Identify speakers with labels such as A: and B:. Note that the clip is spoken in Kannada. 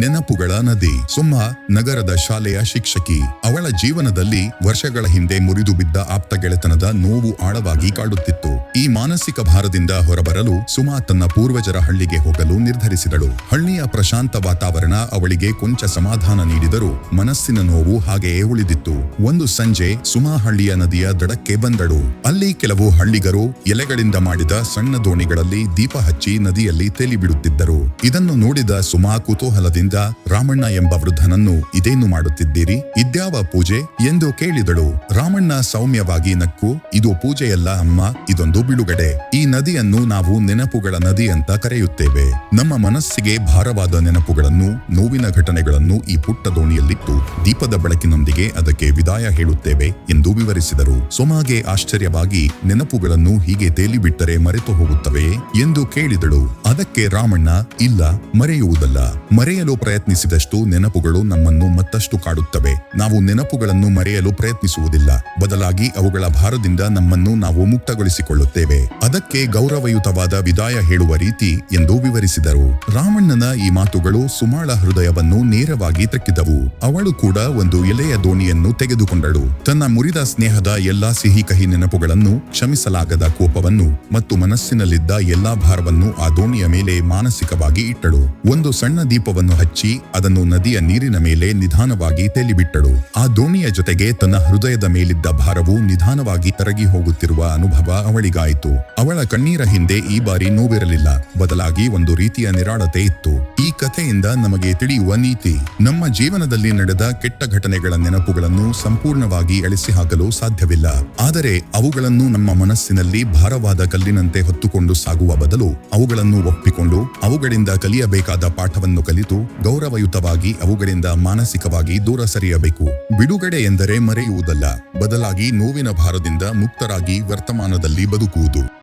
A: ನೆನಪುಗಳ ನದಿ. ಸುಮ್ಮ ನಗರದ ಶಾಲೆಯ ಶಿಕ್ಷಕಿ. ಅವಳ ಜೀವನದಲ್ಲಿ ವರ್ಷಗಳ ಹಿಂದೆ ಮುರಿದು ಬಿದ್ದ ಆಪ್ತ ಗೆಳೆತನದ ನೋವು ಆಳವಾಗಿ ಕಾಡುತ್ತಿತ್ತು. ಈ ಮಾನಸಿಕ ಭಾರದಿಂದ ಹೊರಬರಲು ಸುಮಾ ತನ್ನ ಪೂರ್ವಜರ ಹಳ್ಳಿಗೆ ಹೋಗಲು ನಿರ್ಧರಿಸಿದಳು. ಹಳ್ಳಿಯ ಪ್ರಶಾಂತ ವಾತಾವರಣ ಅವಳಿಗೆ ಕೊಂಚ ಸಮಾಧಾನ ನೀಡಿದರೂ ಮನಸ್ಸಿನ ನೋವು ಹಾಗೆಯೇ ಉಳಿದಿತ್ತು. ಒಂದು ಸಂಜೆ ಸುಮಾ ಹಳ್ಳಿಯ ನದಿಯ ದಡಕ್ಕೆ ಬಂದಳು. ಅಲ್ಲಿ ಕೆಲವು ಹಳ್ಳಿಗರು ಎಲೆಗಳಿಂದ ಮಾಡಿದ ಸಣ್ಣ ದೋಣಿಗಳಲ್ಲಿ ದೀಪ ಹಚ್ಚಿ ನದಿಯಲ್ಲಿ ತೇಲಿಬಿಡುತ್ತಿದ್ದರು. ಇದನ್ನು ನೋಡಿದ ಸುಮಾ ಕುತೂಹಲದಿಂದ ರಾಮಣ್ಣ ಎಂಬ ವೃದ್ಧನನ್ನು ಇದೇನು ಮಾಡುತ್ತಿದ್ದೀರಿ? ಇದ್ಯಾವ ಪೂಜೆ? ಎಂದು ಕೇಳಿದಳು. ರಾಮಣ್ಣ ಸೌಮ್ಯವಾಗಿ ನಕ್ಕು, ಇದು ಪೂಜೆಯಲ್ಲ ಅಮ್ಮ, ಇದೊಂದು ಬಿಡುಗಡೆ. ಈ ನದಿಯನ್ನು ನಾವು ನೆನಪುಗಳ ನದಿ ಅಂತ ಕರೆಯುತ್ತೇವೆ. ನಮ್ಮ ಮನಸ್ಸಿಗೆ ಭಾರವಾದ ನೆನಪುಗಳನ್ನು, ನೋವಿನ ಘಟನೆಗಳನ್ನು ಈ ಪುಟ್ಟ ದೋಣಿಯಲ್ಲಿಟ್ಟು ದೀಪದ ಬೆಳಕಿನೊಂದಿಗೆ ಅದಕ್ಕೆ ವಿದಾಯ ಹೇಳುತ್ತೇವೆ ಎಂದು ವಿವರಿಸಿದರು. ಸೊಮಾಗೆ ಆಶ್ಚರ್ಯವಾಗಿ ನೆನಪುಗಳನ್ನು ಹೀಗೆ ತೇಲಿಬಿಟ್ಟರೆ ಮರೆತು ಹೋಗುತ್ತವೆ ಎಂದು ಕೇಳಿದಳು. ಅದಕ್ಕೆ ರಾಮಣ್ಣ, ಇಲ್ಲ, ಮರೆಯುವುದಲ್ಲ. ಮರೆಯಲು ಪ್ರಯತ್ನಿಸಿದಷ್ಟು ನೆನಪುಗಳು ನಮ್ಮನ್ನು ಮತ್ತಷ್ಟು ಕಾಡುತ್ತವೆ. ನಾವು ನೆನಪುಗಳನ್ನು ಮರೆಯಲು ಪ್ರಯತ್ನಿಸುವುದಿಲ್ಲ. ಬದಲಾಗಿ ಅವುಗಳ ಭಾರದಿಂದ ನಮ್ಮನ್ನು ನಾವು ಮುಕ್ತಗೊಳಿಸಿಕೊಳ್ಳುತ್ತೇವೆ. ಅದಕ್ಕೆ ಗೌರವಯುತವಾದ ವಿದಾಯ ಹೇಳುವ ರೀತಿ ಎಂದು ವಿವರಿಸಿದರು. ರಾಮಣ್ಣನ ಈ ಮಾತುಗಳು ಸುಮಾಳ ಹೃದಯವನ್ನು ನೇರವಾಗಿ ತಕ್ಕಿದವು ಅವಳು ಕೂಡ ಒಂದು ಎಲೆಯ ದೋಣಿಯನ್ನು ತೆಗೆದುಕೊಂಡಳು. ತನ್ನ ಮುರಿದ ಸ್ನೇಹದ ಎಲ್ಲಾ ಸಿಹಿ ಕಹಿ ನೆನಪುಗಳನ್ನು ಕ್ಷಮಿಸಲಾಗದ ಕೋಪವನ್ನು ಮತ್ತು ಮನಸ್ಸಿನಲ್ಲಿದ್ದ ಎಲ್ಲಾ ಭಾರವನ್ನು ಆ ದೋಣಿಯ ಮೇಲೆ ಮಾನಸಿಕವಾಗಿ ಇಟ್ಟಳು. ಒಂದು ಸಣ್ಣ ದೀಪವನ್ನು ಹಚ್ಚಿ ಅದನ್ನು ನದಿಯ ನೀರಿನ ಮೇಲೆ ನಿಧಾನವಾಗಿ ತೇಲಿಬಿಟ್ಟಳು. ಆ ದೋಣಿಯ ಜೊತೆಗೆ ತನ್ನ ಹೃದಯದ ಮೇಲಿದ್ದ ಭಾರವು ನಿಧಾನವಾಗಿ ತರಗಿ ಹೋಗುತ್ತಿರುವ ಅನುಭವ ಅವಳಿಗಾಯಿತು. ಅವಳ ಕಣ್ಣೀರ ಹಿಂದೆ ಈ ಬಾರಿ ನೋವಿರಲಿಲ್ಲ. ಬದಲಾಗಿ ಒಂದು ರೀತಿಯ ನಿರಾಳತೆ ಇತ್ತು. ಕಥೆಯಿಂದ ನಮಗೆ ತಿಳಿಯುವ ನೀತಿ. ನಮ್ಮ ಜೀವನದಲ್ಲಿ ನಡೆದ ಕೆಟ್ಟ ಘಟನೆಗಳ ನೆನಪುಗಳನ್ನು ಸಂಪೂರ್ಣವಾಗಿ ಅಳಿಸಿ ಹಾಕಲು ಸಾಧ್ಯವಿಲ್ಲ. ಆದರೆ ಅವುಗಳನ್ನು ನಮ್ಮ ಮನಸ್ಸಿನಲ್ಲಿ ಭಾರವಾದ ಕಲ್ಲಿನಂತೆ ಹೊತ್ತುಕೊಂಡು ಸಾಗುವ ಬದಲು ಅವುಗಳನ್ನು ಒಪ್ಪಿಕೊಂಡು, ಅವುಗಳಿಂದ ಕಲಿಯಬೇಕಾದ ಪಾಠವನ್ನು ಕಲಿತು ಗೌರವಯುತವಾಗಿ ಅವುಗಳಿಂದ ಮಾನಸಿಕವಾಗಿ ದೂರ ಸರಿಯಬೇಕು. ಬಿಡುಗಡೆ ಎಂದರೆ ಮರೆಯುವುದಲ್ಲ. ಬದಲಾಗಿ ನೋವಿನ ಭಾರದಿಂದ ಮುಕ್ತರಾಗಿ ವರ್ತಮಾನದಲ್ಲಿ ಬದುಕುವುದು.